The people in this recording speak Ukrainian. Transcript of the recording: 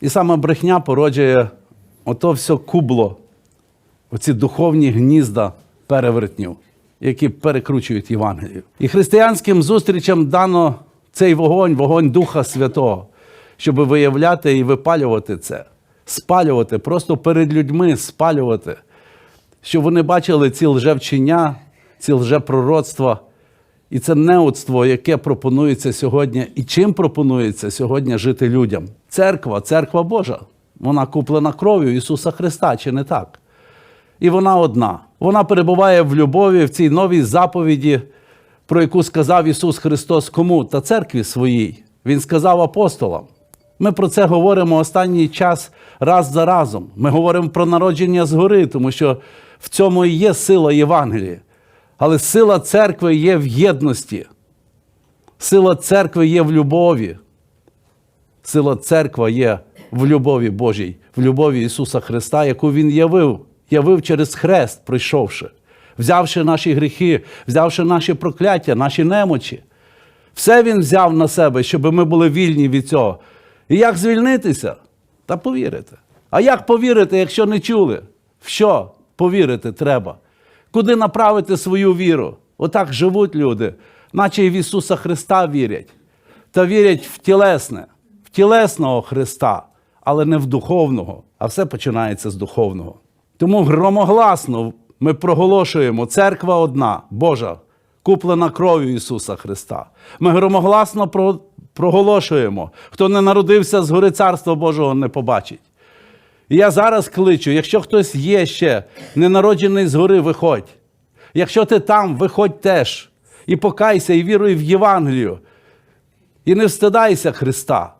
І саме брехня породжує ото все кубло, оці духовні гнізда перевертнів, які перекручують Євангелію. І християнським зустрічам дано цей вогонь, вогонь Духа Святого, щоб виявляти і випалювати це, спалювати, просто перед людьми спалювати, щоб вони бачили ці лжевчення, ці лжепророцтва. І це неудство, яке пропонується сьогодні, і чим пропонується сьогодні жити людям. Церква, церква Божа, вона куплена кров'ю Ісуса Христа, чи не так? І вона одна. Вона перебуває в любові, в цій новій заповіді, про яку сказав Ісус Христос кому та церкві своїй. Він сказав апостолам. Ми про це говоримо останній час раз за разом. Ми говоримо про народження згори, тому що в цьому і є сила Євангелія. Але сила церкви є в єдності. Сила церкви є в любові. Сила церкви є в любові Божій, в любові Ісуса Христа, яку Він явив, явив через хрест, прийшовши, взявши наші гріхи, взявши наші прокляття, наші немочі. Все Він взяв на себе, щоб ми були вільні від цього. І як звільнитися? Та повірити. А як повірити, якщо не чули? В що повірити треба? Куди направити свою віру? Отак живуть люди, наче і в Ісуса Христа вірять. Та вірять в тілесне, в тілесного Христа, але не в духовного. А все починається з духовного. Тому громогласно ми проголошуємо: церква одна, Божа, куплена кров'ю Ісуса Христа. Ми громогласно проголошуємо: хто не народився з гори Царства Божого, не побачить. Я зараз кличу, якщо хтось є ще ненароджений згори, виходь. Якщо ти там, виходь теж. І покайся, і віруй в Євангелію. І не встидайся Христа.